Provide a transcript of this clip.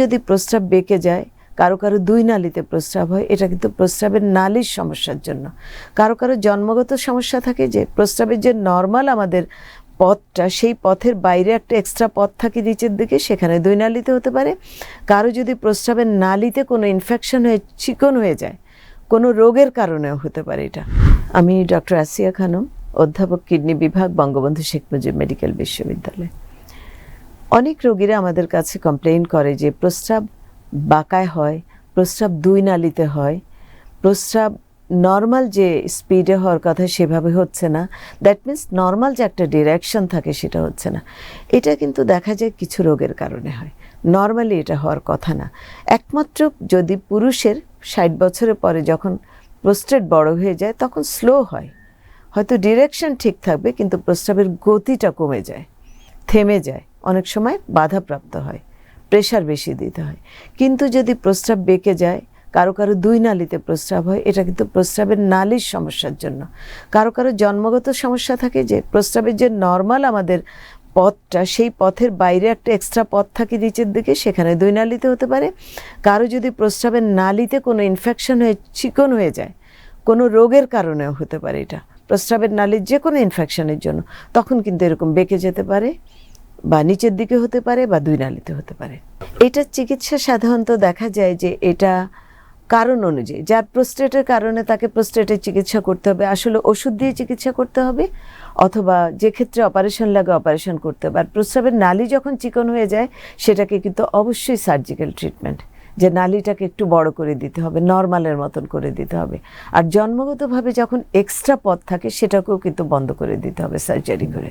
যদি প্রস্রাব বেঁকে যায়, কারও কারও দুই নালিতে প্রস্রাব হয়, এটা কিন্তু প্রস্রাবের নালির সমস্যার জন্য। কারও কারও জন্মগত সমস্যা থাকে যে, প্রস্রাবের যে নর্মাল আমাদের পথটা, সেই পথের বাইরে একটা এক্সট্রা পথ থাকে নিচের দিকে, সেখানে দুই নালিতে হতে পারে। কারও যদি প্রস্রাবের নালিতে কোনো ইনফেকশন হয়ে, চিকন হয়ে যায়, কোনো রোগের কারণেও হতে পারে এটা। আমি ডক্টর আসিয়া খানম, অধ্যাপক কিডনি বিভাগ, বঙ্গবন্ধু শেখ মুজিব মেডিকেল বিশ্ববিদ্যালয়। অনেক রোগীরা আমাদের কাছে কমপ্লেইন করে যে প্রস্রাব বাঁকায় হয়, প্রস্রাব দুই নালিতে হয়, প্রস্রাব নর্মাল যে স্পিডে হওয়ার কথা সেভাবে হচ্ছে না। দ্যাট মিন্স নর্মাল যে একটা ডিরেকশন থাকে সেটা হচ্ছে না। এটা কিন্তু দেখা যায় কিছু রোগের কারণে হয়। নর্মালি এটা হওয়ার কথা না। একমাত্র যদি পুরুষের ষাট বছরের পরে যখন প্রস্টেট বড় হয়ে যায়, তখন স্লো হয়। হয়তো ডিরেকশন ঠিক থাকবে, কিন্তু প্রস্রাবের গতিটা কমে যায়, থেমে যায়। অনেক সময় বাধাপ্রাপ্ত হয় প্রেশার বেশি দিতে হয়। কিন্তু যদি প্রস্রাব বেঁকে যায়, কারও কারও দুই নালিতে প্রস্রাব হয়, এটা কিন্তু প্রস্রাবের নালির সমস্যার জন্য। কারও কারও জন্মগত সমস্যা থাকে যে, প্রস্রাবের যে নর্মাল আমাদের পথটা, সেই পথের বাইরে একটা এক্সট্রা পথ থাকে নিচের দিকে, সেখানে দুই নালিতে হতে পারে। কারও যদি প্রস্রাবের নালিতে কোনো ইনফেকশন হয়ে, চিকন হয়ে যায়, কোনো রোগের কারণেও হতে পারে এটা। প্রস্রাবের নালির যে কোনো ইনফেকশনের জন্য, তখন কিন্তু এরকম বেঁকে যেতে পারে। বা নিচের দিকে হতে পারে বা দুই নালিতে হতে পারে। এটার চিকিৎসা সাধারণত দেখা যায় যে এটা কারণ অনুযায়ী, যার প্রোস্টেটের কারণে তাকে প্রোস্টেটের চিকিৎসা করতে হবে, আসলে ওষুধ দিয়ে চিকিৎসা করতে হবে, অথবা যে ক্ষেত্রে অপারেশন লাগে অপারেশন করতে হবে। আর প্রস্রাবের নালি যখন চিকন হয়ে যায়, সেটাকে কিন্তু অবশ্যই সার্জিক্যাল ট্রিটমেন্ট, যে নালিটাকে একটু বড় করে দিতে হবে, নর্মালের মতন করে দিতে হবে। আর জন্মগতভাবে যখন এক্সট্রা পথ থাকে, সেটাকেও কিন্তু বন্ধ করে দিতে হবে সার্জারি করে।